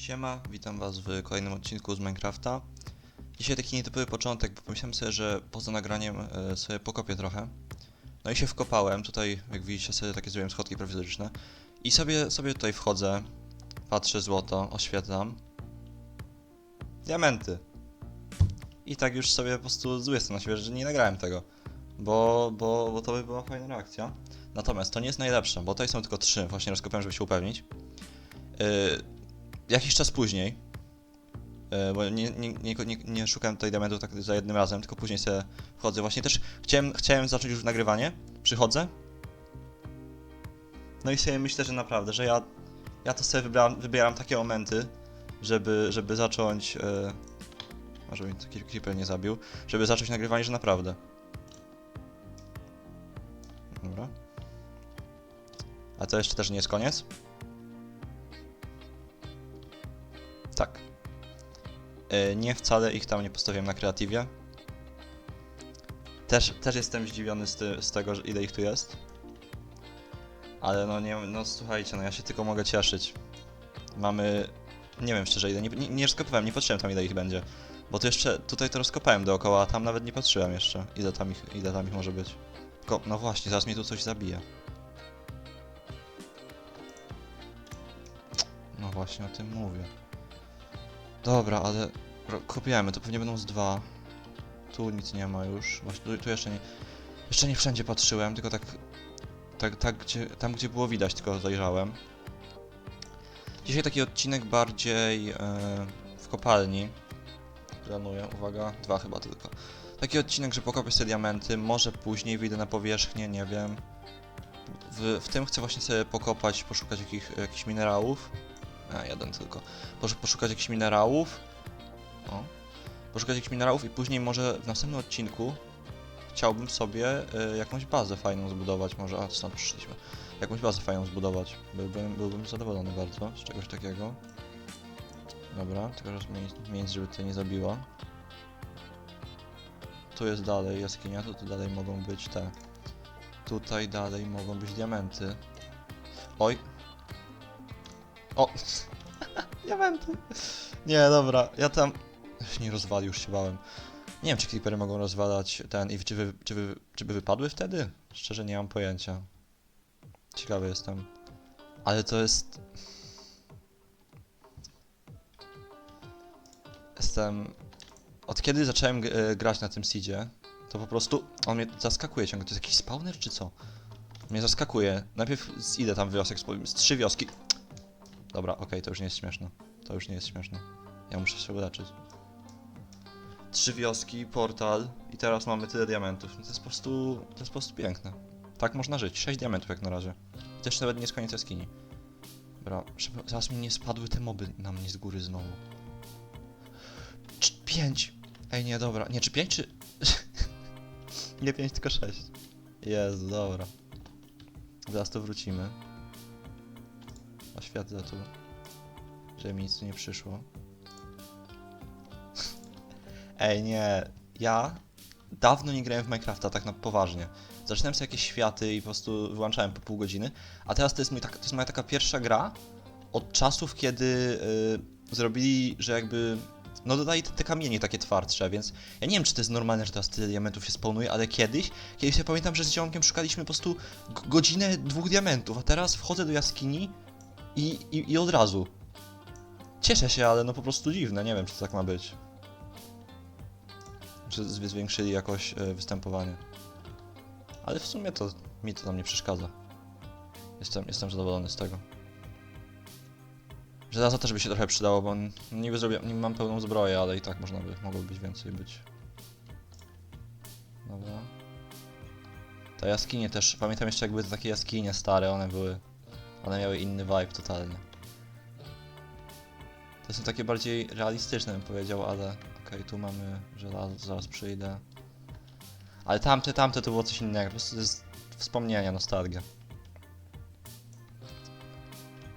Siema, witam was w kolejnym odcinku z Minecrafta. Dzisiaj taki nietypowy początek, bo pomyślałem sobie, że poza nagraniem e, sobie pokopię trochę. No i się wkopałem, tutaj jak widzicie sobie takie zrobiłem schodki prowizoryczne. I sobie, sobie tutaj wchodzę, patrzę złoto, oświetlam. Diamenty. I tak już sobie po prostu zły jestem na siebie, że nie nagrałem tego. Bo, bo, bo to by była fajna reakcja. Natomiast to nie jest najlepsze, bo tutaj są tylko trzy, właśnie rozkopiałem, żeby się upewnić. Yy, jakiś czas później, yy, bo nie, nie, nie, nie, nie szukałem tutaj diamentów tak za jednym razem, tylko później sobie wchodzę. Właśnie też chciałem, chciałem zacząć już nagrywanie, przychodzę. No i sobie myślę, że naprawdę, że ja, ja to sobie wybrałem, wybieram takie momenty, żeby, żeby zacząć. Yy, może mi taki creeper nie zabił, żeby zacząć nagrywanie, że naprawdę. Dobra. A to jeszcze też nie jest koniec? Nie wcale ich tam nie postawiłem na kreatywie. Też, też jestem zdziwiony z, ty, z tego, że ile ich tu jest. Ale no nie, no słuchajcie, no ja się tylko mogę cieszyć. Mamy, nie wiem szczerze ile, nie, nie, nie nie patrzyłem tam ile ich będzie. Bo to jeszcze, tutaj to rozkopałem dookoła, a tam nawet nie patrzyłem jeszcze, ile tam ich, ile tam ich może być. Tylko, no właśnie, zaraz mnie tu coś zabije. No właśnie, o tym mówię. Dobra, ale kopiemy, to pewnie będą z dwa. Tu nic nie ma już. Właśnie tu, tu jeszcze nie. Jeszcze nie wszędzie patrzyłem, tylko tak. Tak, tak gdzie, tam gdzie było widać, tylko zajrzałem. Dzisiaj taki odcinek bardziej e, w kopalni. Planuję, uwaga, dwa chyba tylko. Taki odcinek, że pokopię sobie diamenty, może później wyjdę na powierzchnię, nie wiem. W, w tym chcę właśnie sobie pokopać, poszukać jakich, jakichś minerałów. A, jeden tylko. Posz, poszukać jakichś minerałów. O. Poszukać jakichś minerałów i później może w następnym odcinku chciałbym sobie y, jakąś bazę fajną zbudować. Może, a stąd przyszliśmy. Jakąś bazę fajną zbudować. Byłbym, byłbym zadowolony bardzo z czegoś takiego. Dobra, tylko że zmienić, żeby tutaj nie zabiła. Tu jest dalej jaskinia, to tu dalej mogą być te. Tutaj dalej mogą być diamenty. Oj. O! diamenty! Nie, dobra, ja tam... Nie rozwalił, już się bałem. Nie wiem, czy creepery mogą rozwalać ten i czy, wy, czy, wy, czy by wypadły wtedy? Szczerze nie mam pojęcia. Ciekawy jestem. Ale to jest... Jestem... Od kiedy zacząłem e, grać na tym seedzie, to po prostu on mnie zaskakuje ciągle. To jest jakiś spawner czy co? Mnie zaskakuje. Najpierw ile tam wiosek? Z trzy wioski. Dobra, okej, to już nie jest śmieszne. To już nie jest śmieszne. Ja muszę się uleczyć. Trzy wioski, portal i teraz mamy tyle diamentów. No To jest po prostu, to jest po prostu piękne. Tak można żyć. Sześć diamentów jak na razie. Też nawet nie jest koniec jaskini. Dobra, żeby zaraz mi nie spadły te moby na mnie z góry znowu. Cz- pięć. Ej, nie, dobra. Nie, czy pięć, czy... nie pięć, tylko sześć. Jest, dobra. Zaraz to wrócimy. Oświetlę tu, żeby mi nic nie przyszło. Ej, nie. Ja dawno nie grałem w Minecrafta tak na poważnie. Zaczynałem sobie jakieś światy i po prostu wyłączałem po pół godziny, a teraz to jest, mój tak, to jest moja taka pierwsza gra od czasów, kiedy y, zrobili, że jakby no dodali te, te kamienie takie twardsze, więc ja nie wiem, czy to jest normalne, że teraz tyle diamentów się spawnuje, ale kiedyś, kiedyś ja pamiętam, że z ziomkiem szukaliśmy po prostu godzinę dwóch diamentów, a teraz wchodzę do jaskini i, i, i od razu. Cieszę się, ale no po prostu dziwne, nie wiem, czy to tak ma być. Z- zwiększyli jakoś e, występowanie. Ale w sumie to mi to tam nie przeszkadza. Jestem, jestem zadowolony z tego. Żelazo też by się trochę przydało, bo niby zrobię, niby mam pełną zbroję, ale i tak można by, mogło być więcej być. Dobra. Te jaskinie też, pamiętam jeszcze jak były takie jaskinie stare, one były, one miały inny vibe totalnie. To są takie bardziej realistyczne bym powiedział, ale okej, tu mamy żelazo, zaraz przyjdę. Ale tamte, tamte to było coś innego, po prostu to jest wspomnienia, nostalgia.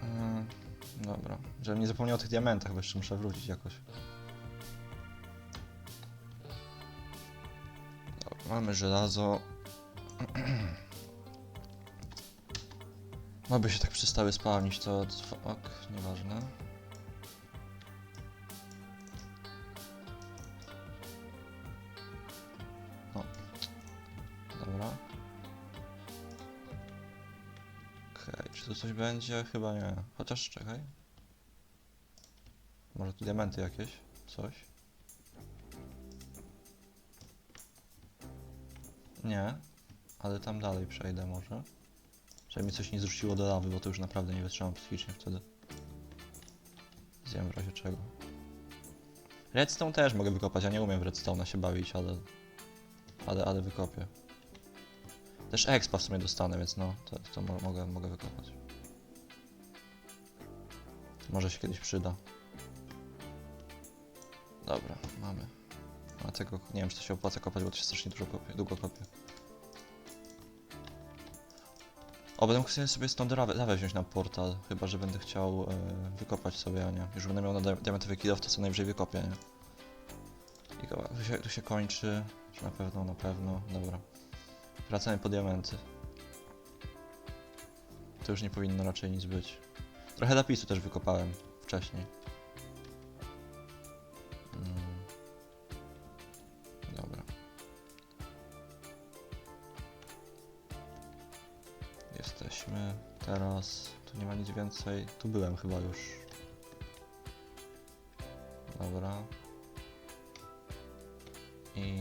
Yy, dobra, żebym nie zapomniał o tych diamentach, bo jeszcze muszę wrócić jakoś. Dobra, mamy żelazo. No by się tak przestały spawnić, to ok, nieważne. No. Dobra. Okej, okay, czy tu coś będzie? Chyba nie. Chociaż czekaj. Może tu diamenty jakieś? Coś? Nie, ale tam dalej przejdę może. Żeby mi coś nie zrzuciło do lawy, bo to już naprawdę nie wytrzymam psychicznie wtedy. Zjem w razie czego. Redstone też mogę wykopać, ja nie umiem w redstone się bawić, ale... Ale, ale wykopię. Też expa w sumie dostanę, więc no, to, to mo mogę, mogę wykopać. Może się kiedyś przyda. Dobra, mamy. A tego, nie wiem czy to się opłaca kopać, bo to się strasznie dużo kopie, długo kopie. O, będę mógł sobie stąd lawę, wziąć na portal, chyba że będę chciał e, wykopać sobie, a nie. Już będę miał na dia- diamentowy to co najwyżej wykopię, nie? I go, tu, się, tu się kończy, czy na pewno, na pewno, dobra. Wracamy po diamenty. To już nie powinno raczej nic być. Trochę lapisu też wykopałem wcześniej. Więcej. Tu byłem chyba już. Dobra. I.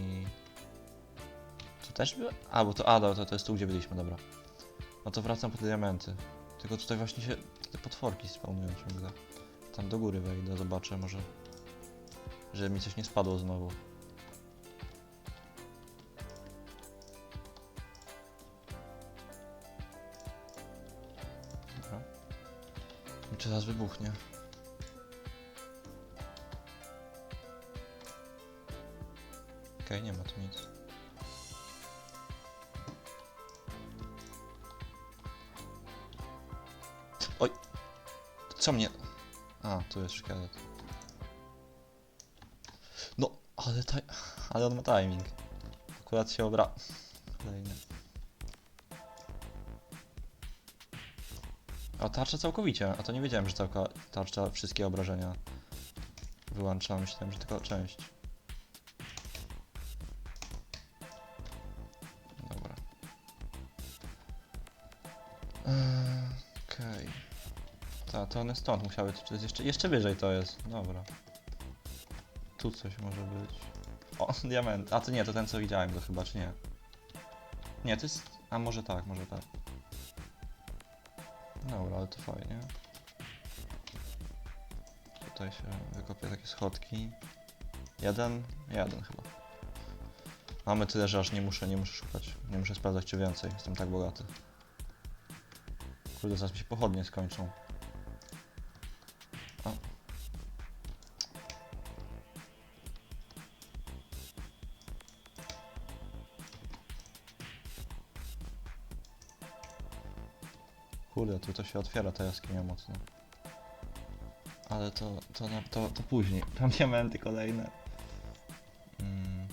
Tu też byłem? A, bo to. A, dobra, to, to jest tu, gdzie byliśmy, dobra. No to wracam po te diamenty. Tylko tutaj właśnie się te potworki spawnują ciągle. Tam do góry wejdę, zobaczę może. Że mi coś nie spadło znowu. Czy zaraz wybuchnie? Okej, nie ma tu nic. Oj! Co mnie... A, tu jest szkielet. No, ale ta... Ale on ma timing. Akurat się obra... Kolejny. A tarcza całkowicie, a to nie wiedziałem, że całka tarcza wszystkie obrażenia wyłącza. Myślałem, że tylko część. Dobra. Eee, Okej. Ta, to one stąd musiały, to jest jeszcze, jeszcze wyżej to jest, dobra. Tu coś może być. O, diament, a to nie, to ten co widziałem go chyba, czy nie? Nie, to jest, a może tak, może tak. Dobra, ale to fajnie. Tutaj się wykopie takie schodki. Jeden? Jeden chyba. Mamy tyle, że aż nie muszę, nie muszę szukać. Nie muszę sprawdzać czy więcej, jestem tak bogaty. Kurde, zaraz mi się pochodnie skończą. Tu to się otwiera ta jaskinia mocno. Ale to, to, na- to, to później. Tam kolejne. Mm.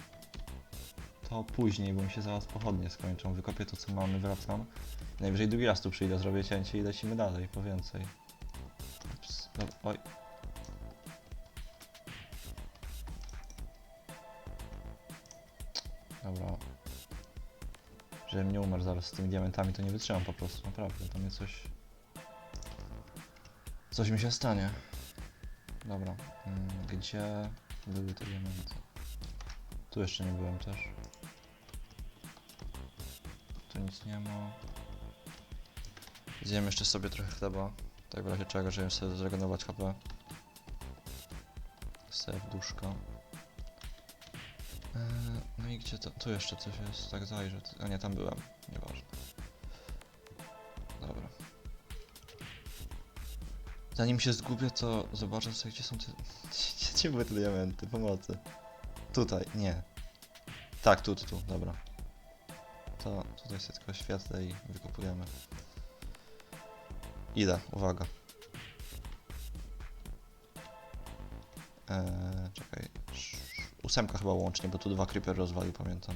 To później, bo mi się zaraz pochodnie skończą. Wykopię to co mamy, wracam. Najwyżej drugi raz tu przyjdę, zrobię cięcie i lecimy dalej, po więcej. Ups, oj. Żebym nie umarł zaraz z tymi diamentami, to nie wytrzymam po prostu, naprawdę, to mnie coś... Coś mi się stanie. Dobra, mm, gdzie były te diamenty? Tu jeszcze nie byłem też. Tu nic nie ma. Zjem jeszcze sobie trochę chleba. Tak w razie czego, żeby sobie zregenerować HP. Serduszko. Eee, no i gdzie to? Tu jeszcze coś jest, tak zajrzę. A nie, tam byłem. Nieważne. Dobra. Zanim się zgubię, to zobaczę sobie, gdzie są te... Gdzie, były te diamenty? Pomocy. Tutaj, nie. Tak, tu, tu, tu, dobra. To tutaj sobie tylko świetlę i wykopujemy. Idę, uwaga. Eee, czekaj. Ósemka chyba łącznie, bo tu dwa creeper rozwalił, pamiętam.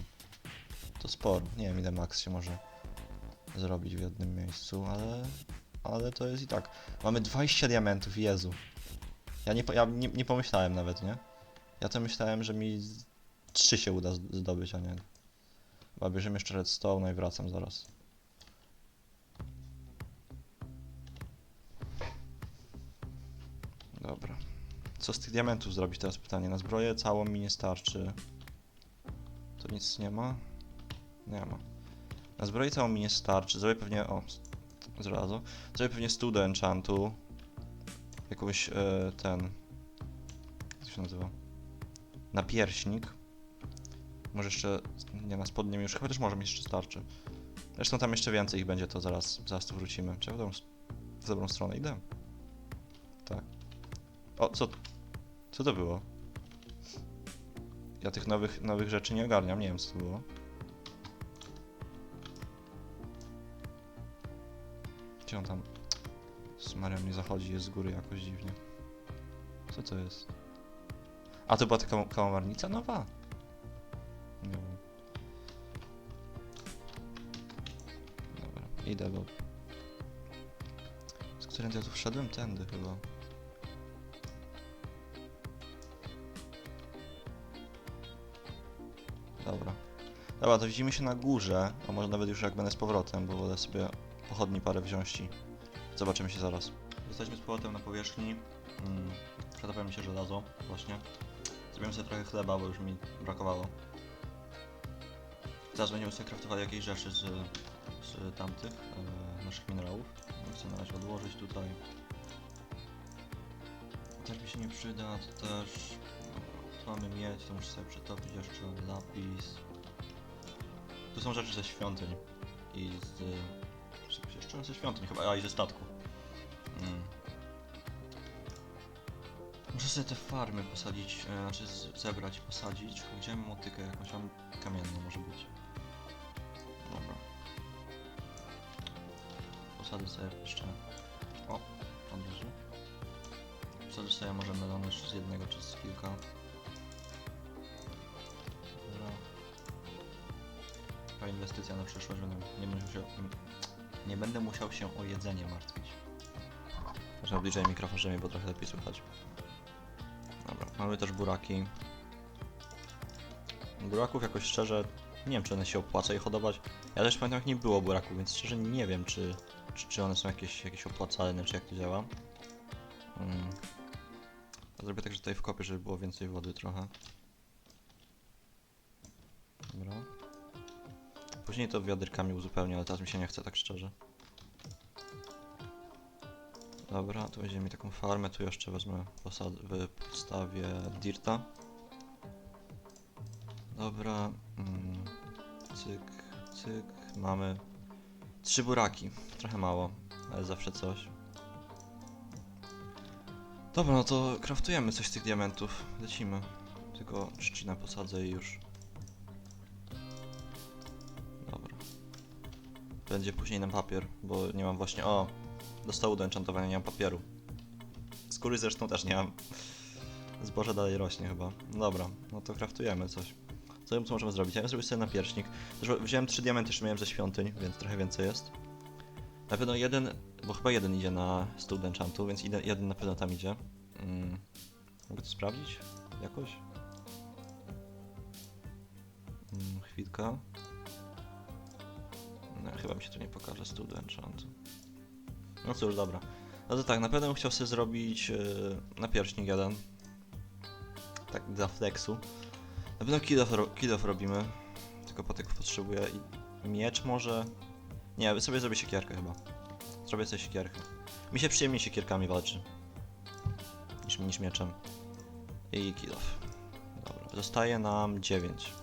To sporo. Nie wiem ile max się może zrobić w jednym miejscu, ale... Ale to jest i tak. Mamy 20 diamentów, Jezu. Ja nie, ja nie, nie pomyślałem nawet, nie? Ja to myślałem, że mi z- trzy się uda zdobyć, a nie. Chyba bierzemy jeszcze redstone i wracam zaraz. Co z tych diamentów zrobić teraz pytanie? Na zbroję całą mi nie starczy. To nic nie ma? Nie ma. Na zbroję całą mi nie starczy. Zrobię pewnie... O, zrazu. Zrobię pewnie stół do enchantu. Jakąś, e, ten... Jak się nazywa? Napierśnik. Może jeszcze... Nie, na spodnie mi już chyba też może mi jeszcze starczy. Zresztą tam jeszcze więcej ich będzie, to zaraz, zaraz tu wrócimy. Czy w dobrą, w dobrą stronę idę? Tak. O, co... Co to było? Ja tych nowych, nowych rzeczy nie ogarniam, nie wiem co to było. Gdzie on tam... Z Maria mnie zachodzi, jest z góry jakoś dziwnie. Co to jest? A to była taka kałamarnica nowa? Nie wiem. Dobra, idę, bo... Z którym ja tu wszedłem? Tędy chyba. Dobra. Dobra, to widzimy się na górze, a może nawet już jak będę z powrotem, bo wolę sobie pochodni parę wziąć i zobaczymy się zaraz. Jesteśmy z powrotem na powierzchni. Mm, mi się żelazo, właśnie. Zrobiłem sobie trochę chleba, bo już mi brakowało. Teraz będziemy sobie kraftowali jakieś rzeczy z, z tamtych e, naszych minerałów. Nie chcę na razie odłożyć tutaj. Też mi się nie przyda, to też... Mamy miedź, to muszę sobie przetopić jeszcze lapis. Tu są rzeczy ze świątyń. I z... Jeszcze ze świątyń chyba, a i ze statku. Mm. Muszę sobie te farmy posadzić, e, znaczy zebrać posadzić. Gdzie motykę jakąś? Mam kamienną może być. Dobra. Posadzę sobie jeszcze... O, od razu. Posadzę sobie może melony z jednego czy z kilka. Taka inwestycja na przyszłość, będę, nie, będę musiał, nie będę musiał się o jedzenie martwić. Może bliżej mikrofon, żeby mnie było trochę lepiej słychać. Dobra, mamy też buraki. Buraków jakoś szczerze, nie wiem czy one się opłaca je hodować. Ja też pamiętam jak nie było buraków, więc szczerze nie wiem czy, czy, czy one są jakieś, jakieś opłacalne, czy jak to działa. Mm. Zrobię tak, że tutaj wkopię, żeby było więcej wody trochę. Później to wiaderkami uzupełnię, ale teraz mi się nie chce tak szczerze. Dobra, tu mi taką farmę, tu jeszcze wezmę, w podstawie dirta. Dobra, mm, cyk, cyk, mamy trzy buraki, trochę mało, ale zawsze coś. Dobra, no to kraftujemy coś z tych diamentów, lecimy. Tylko trzcinę posadzę i już. Będzie później na papier, bo nie mam właśnie, o, do stołu do enchantowania nie mam papieru. Skóry zresztą też nie mam. Zboże dalej rośnie chyba. Dobra, no to kraftujemy coś. Co, możemy zrobić? Ja bym zrobił sobie napierśnik. Też wziąłem trzy diamenty, jeszcze miałem ze świątyń, więc trochę więcej jest. Na pewno jeden, bo chyba jeden idzie na stół do enchantu, więc jeden na pewno tam idzie. Mm. Mogę to sprawdzić? Jakoś? Mm, chwilka. No, chyba mi się tu nie pokaże stół do enchantu. No cóż, dobra. No to tak, na pewno bym chciał sobie zrobić yy, napierśnik jeden. Tak, dla flexu. Na pewno kill off, kill off robimy. Tylko patyków potrzebuję i miecz może... Nie, sobie zrobię siekierkę chyba. Zrobię sobie siekierkę. Mi się przyjemnie siekierkami walczy. Niż, niż mieczem. I kill off. Dobra, zostaje nam 9.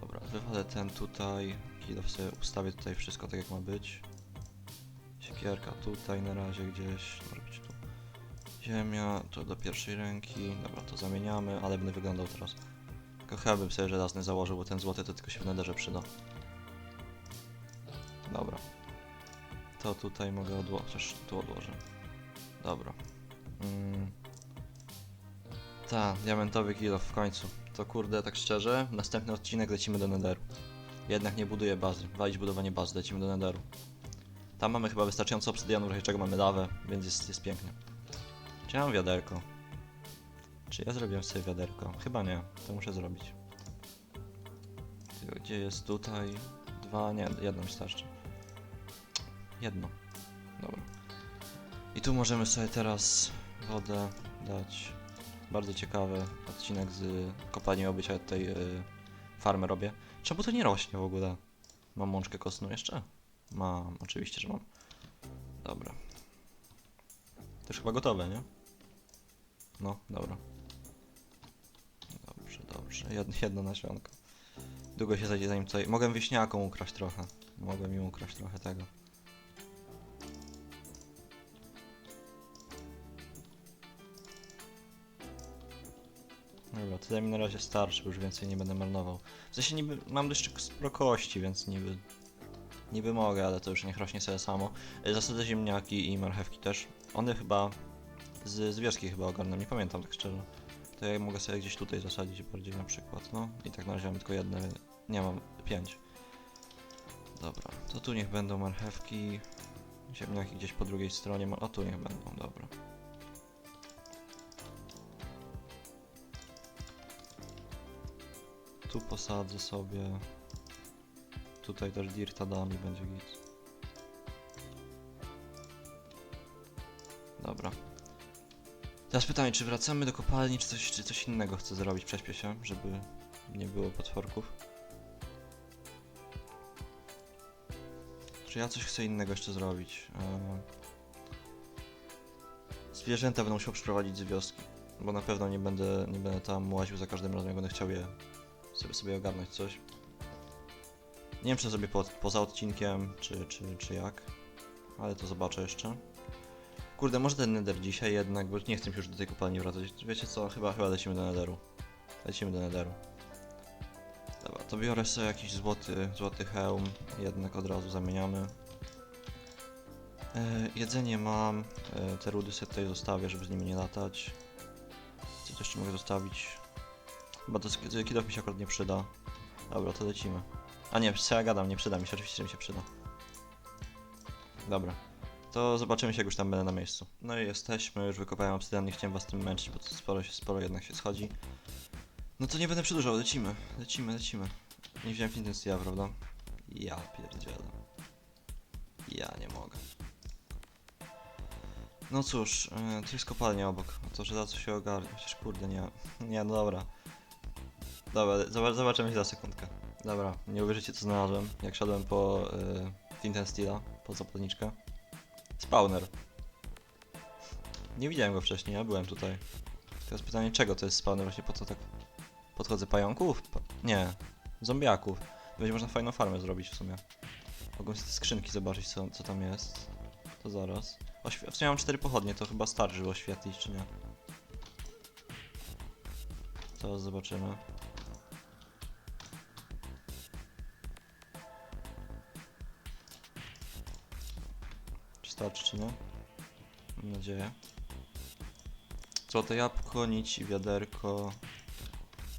Dobra, wywalę ten tutaj. Kill off sobie ustawię tutaj wszystko tak jak ma być. Siekierka tutaj na razie gdzieś, może być tu. Ziemia, to do pierwszej ręki. Dobra, to zamieniamy, ale będę wyglądał teraz. Tylko chyba bym sobie żelazny założył, bo ten złoty to tylko się w nederze przyda. Dobra. To tutaj mogę odłożyć, chociaż tu odłożę. Dobra. Mm. Ta, diamentowy kilo w końcu. To kurde, tak szczerze, następny odcinek lecimy do nederu. Jednak nie buduję bazy. Walić budowanie bazy, lecimy do nederu. Tam mamy chyba wystarczająco obsydianu, razie czego mamy lawę, więc jest, jest pięknie. Czy ja mam wiaderko? Czy ja zrobiłem sobie wiaderko? Chyba nie, to muszę zrobić. Gdzie jest tutaj? Dwa, nie, jedno mi starczy. Jedno. Dobra. I tu możemy sobie teraz wodę dać. Bardzo ciekawy odcinek z kopalni obycia tej y, farmy robię. Czemu to nie rośnie w ogóle? Mam mączkę kostną jeszcze? Mam, oczywiście, że mam. Dobra. To już chyba gotowe, nie? No, dobra. Dobrze, dobrze. Jed, jedno nasionko. Długo się zajdzie zanim tutaj... Mogę wieśniakom ukraść trochę. Mogę im ukraść trochę tego. Dobra, tyle mi na razie starczy, bo już więcej nie będę marnował. W sensie niby mam dość sporo więc niby... Niby mogę, ale to już niech rośnie sobie samo. Y, Zasadzę ziemniaki i marchewki też. One chyba... Z, z wioski chyba ogarnę, nie pamiętam tak szczerze. To ja mogę sobie gdzieś tutaj zasadzić bardziej na przykład, no. I tak na razie mam tylko jedne, nie mam pięć. Dobra, to tu niech będą marchewki. Ziemniaki gdzieś po drugiej stronie, o tu niech będą, dobra. Tu posadzę sobie. Tutaj też dirta dam i będzie git. Dobra. Teraz pytanie, czy wracamy do kopalni, czy coś, czy coś innego chcę zrobić? Prześpię się, żeby nie było potworków. Czy ja coś chcę innego jeszcze zrobić? Eee... Zwierzęta będę musiał przyprowadzić z wioski, bo na pewno nie będę, nie będę tam łaził za każdym razem, jak będę chciał je sobie, sobie ogarnąć coś. Nie wiem, czy zrobię po, poza odcinkiem, czy, czy, czy jak, ale to zobaczę jeszcze. Kurde, może ten nether dzisiaj jednak, bo nie chcę już do tej kopalni wracać. Wiecie co, chyba, chyba lecimy do netheru. Lecimy do netheru. Dobra, to biorę sobie jakiś złoty, złoty hełm, jednak od razu zamieniamy. E, jedzenie mam, e, te rudy sobie tutaj zostawię, żeby z nimi nie latać. Co jeszcze mogę zostawić? Chyba to kilof mi się akurat nie przyda. Dobra, to lecimy. A nie, co ja gadam, nie przyda mi się, oczywiście, mi się przyda. Dobra. To zobaczymy się, jak już tam będę na miejscu. No i jesteśmy, już wykopałem obsydian, nie chciałem was tym męczyć, bo to sporo się, sporo jednak się schodzi. No to nie będę przedłużał, lecimy, lecimy, lecimy. Nie wziąłem intencja, prawda? Ja pierdzielę. Ja nie mogę. No cóż, yy, tu jest kopalnia obok. To, że za co się ogarnie. Chociaż kurde, nie. Nie, no dobra. Dobra, zob- zobaczymy się za sekundkę. Dobra, nie uwierzycie co znalazłem. Jak szedłem po yy, Flint Steela, po zapalniczkę. Spawner. Nie widziałem go wcześniej, ja byłem tutaj. Teraz pytanie, czego to jest spawner? Właśnie po co tak podchodzę? Pająków? Pa nie, zombiaków. Będzie można fajną farmę zrobić w sumie. Mogłem z skrzynki zobaczyć, co, co tam jest. To zaraz. Oświe- w sumie mam cztery pochodnie, to chyba starczy, żeby oświetlić, czy nie? Zaraz zobaczymy. Czy starczy, czy nie? Mam nadzieję. Złote jabłko, nić i wiaderko.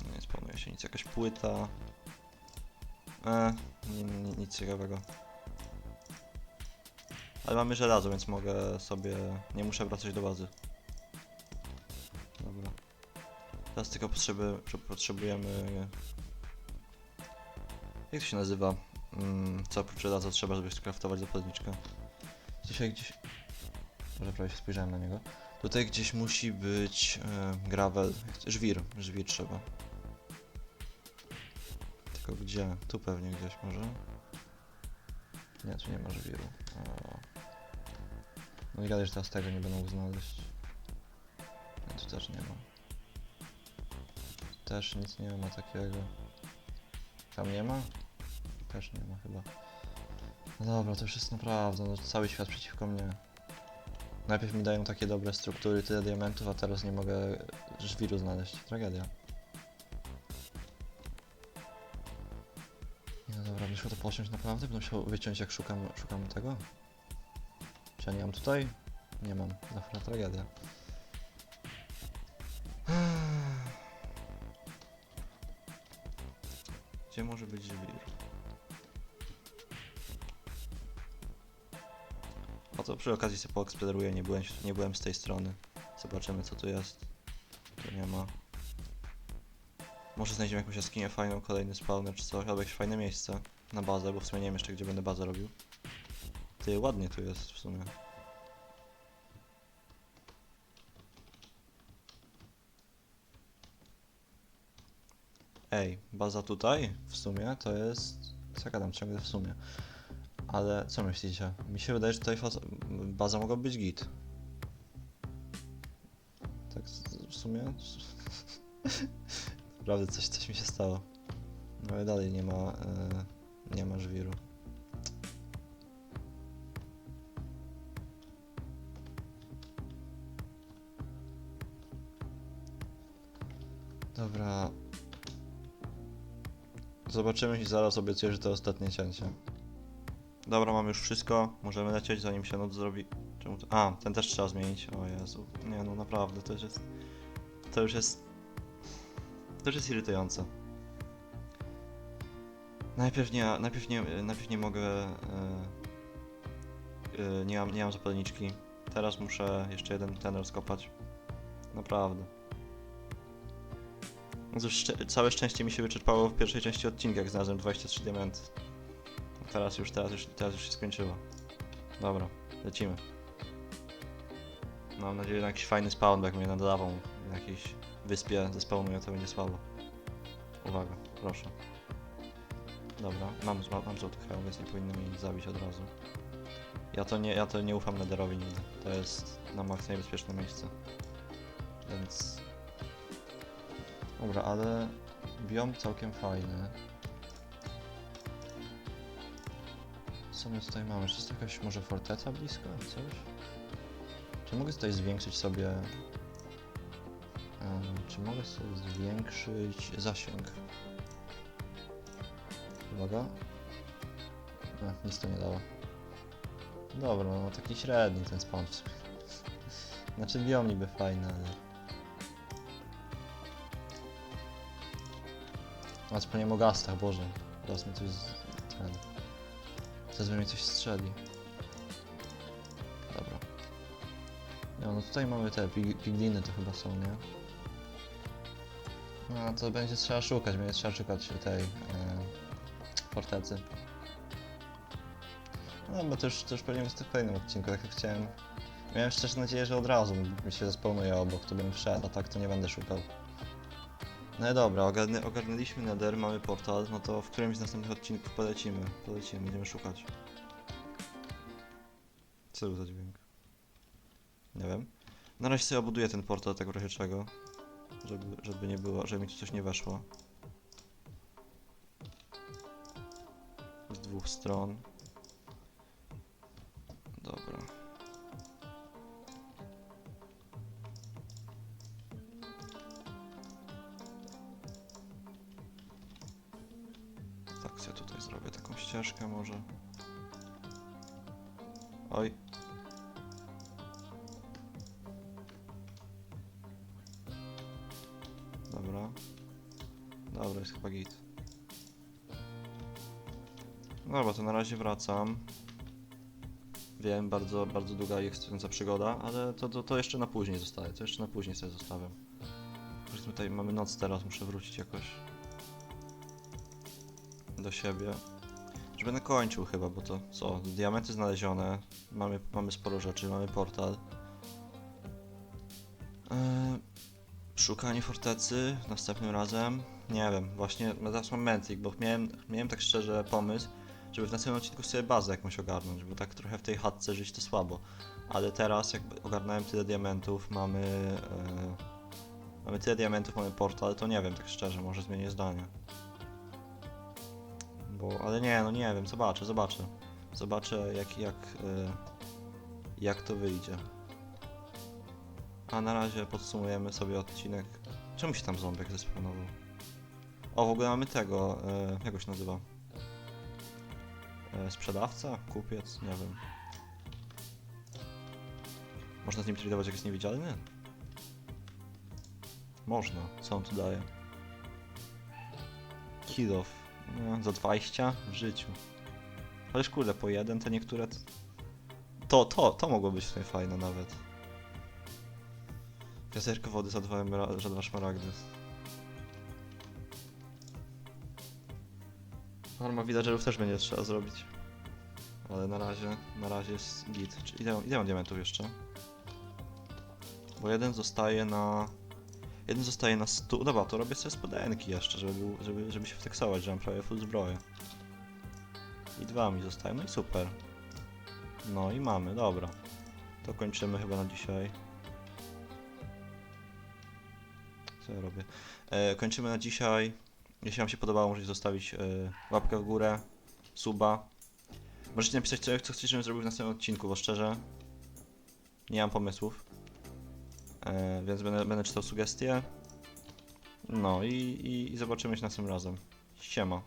No Nie spłonuje się nic, jakaś płyta. E, ni- ni- nic ciekawego. Ale mamy żelazo, więc mogę sobie... Nie muszę wracać do bazy. Dobra. Teraz tylko potrzeby, potrzebujemy... Jak to się nazywa? Mm, co oprócz żelaza trzeba, żeby skraftować zapalniczkę? Dzisiaj gdzieś... Może prawie się spojrzałem na niego. Tutaj gdzieś musi być e, gravel, żwir, żwir trzeba. Tylko gdzie? Tu pewnie gdzieś może. Nie, tu nie ma żwiru. O. No i gadaj, że teraz tego nie będę mógł znaleźć. Nie, tu też nie ma. Też nic nie ma takiego. Tam nie ma? Też nie ma chyba. No dobra, to już jest naprawdę, no, cały świat przeciwko mnie. Najpierw mi dają takie dobre struktury, tyle diamentów, a teraz nie mogę żwiru znaleźć. Tragedia. No dobra, wyszło to posiąść naprawdę? Będę musiał wyciąć jak szukam, szukam tego? Czy ja nie mam tutaj? Nie mam. Zawsze tragedia. Gdzie może być żwir? No to przy okazji sobie poeksploruję, nie byłem, nie byłem z tej strony. Zobaczymy co tu jest. Tu nie ma. Może znajdziemy jakąś jaskinię fajną, kolejny spawner czy coś, albo jakieś fajne miejsce na bazę, bo w sumie nie wiem jeszcze gdzie będę bazę robił. Ty, ładnie tu jest w sumie. Ej, baza tutaj w sumie to jest... Co ja gadam ciągle w sumie? Ale co myślicie? Mi się wydaje, że tutaj baza mogła być git. Tak w sumie... Naprawdę coś, coś mi się stało. No ale dalej nie ma... E, nie ma żwiru. Dobra. Zobaczymy i zaraz obiecuję, że to ostatnie cięcie. Dobra, mam już wszystko. Możemy lecieć zanim się noc zrobi. Czemu to... A, ten też trzeba zmienić. O Jezu. Nie no, naprawdę, to już jest... To już jest... To już jest irytujące. Najpierw nie, najpierw nie, najpierw nie mogę... E, e, nie, mam, nie mam zapalniczki. Teraz muszę jeszcze jeden ten rozkopać. Naprawdę. Cóż, całe szczęście mi się wyczerpało w pierwszej części odcinka, jak znalazłem 23 diamenty. Teraz już, teraz już, teraz już się skończyło. Dobra, lecimy. Mam nadzieję na jakiś fajny spawn, jak mnie nad lawą na jakiejś wyspie zespawnują, to będzie słabo. Uwaga, proszę. Dobra, mam, mam złoty hełm, więc nie powinny mnie zabić od razu. Ja to nie, ja to nie ufam Nederowi nigdy. To jest na maks niebezpieczne miejsce. Więc... Dobra, ale biom całkiem fajny. Co my tutaj mamy? Czy jest jakaś może forteca blisko? Coś? Czy mogę tutaj zwiększyć sobie... em, czy mogę sobie zwiększyć zasięg? Uwaga. No, nic to nie dało. Dobra, no taki średni ten spawn. Znaczy biom niby fajny, ale... A wspomniałem o gastach, Boże. Teraz mi coś. Teraz mnie coś strzeli. Dobra. No, no tutaj mamy te pig- pigliny to chyba są, nie? No to będzie trzeba szukać, będzie trzeba szukać tej e, fortecy. No bo to już, to już pewnie w kolejnym odcinku, tak jak chciałem. Miałem szczerze nadzieję, że od razu mi się zespełnuje obok, to bym wszedł, a tak to nie będę szukał. No i dobra, ogarnę, ogarnęliśmy Nether, mamy portal, no to w którymś z następnych odcinków polecimy, polecimy, będziemy szukać. Co był za dźwięk? Nie wiem. Na razie sobie obuduję ten portal tak w razie czego, żeby, żeby nie było, żeby mi tu coś nie weszło. Z dwóch stron. Ścieżkę może. Oj. Dobra. Dobra, jest chyba git. Dobra, to na razie wracam. Wiem, bardzo, bardzo długa i ekscytująca przygoda, ale to, to, to jeszcze na później zostaje, to jeszcze na później sobie zostawiam. Powiedzmy tutaj mamy noc teraz, muszę wrócić jakoś do siebie. Już będę kończył chyba, bo to co? Diamenty znalezione, mamy, mamy sporo rzeczy, mamy portal. Eee, szukanie fortecy następnym razem. Nie wiem, właśnie teraz mam mętlik, bo miałem, miałem tak szczerze pomysł, żeby w następnym odcinku sobie bazę jakąś ogarnąć, bo tak trochę w tej chatce żyć to słabo. Ale teraz jakby ogarnąłem tyle diamentów, mamy... E, mamy tyle diamentów, mamy portal, to nie wiem tak szczerze, może zmienię zdanie. Bo, ale nie, no nie wiem, zobaczę, zobaczę. Zobaczę jak, jak, e, jak to wyjdzie. A na razie podsumujemy sobie odcinek. Czemu się tam ząbek zespawnował? O, w ogóle mamy tego, e, jak się nazywa? E, sprzedawca? Kupiec? Nie wiem. Można z nim tradować jak jest niewidzialny? Można. Co on tu daje? Kill off. No, za 20 w życiu. Ależ kurde, po jeden te niektóre... To, to, to mogło być w sumie fajne nawet. Wiaderko wody za dwa, emera- za dwa szmaragdy. Arma villagerów też będzie trzeba zrobić. Ale na razie, na razie jest git. Czy ile, ile mam diamentów jeszcze? Bo jeden zostaje na Jeden zostaje na stu. Dobra, to robię sobie spodenki jeszcze, żeby, był- żeby, żeby się wteksować, że mam prawie full zbroję. I dwa mi zostają, no i super. No i mamy, dobra. To kończymy chyba na dzisiaj. Co ja robię? E, kończymy na dzisiaj. Jeśli Wam się podobało, możecie zostawić e, łapkę w górę, suba. Możecie napisać, co, co chcecie, żebym zrobił w następnym odcinku, bo szczerze nie mam pomysłów. E, więc będę, będę czytał sugestie. No i, i, i zobaczymy się następnym razem. Siema.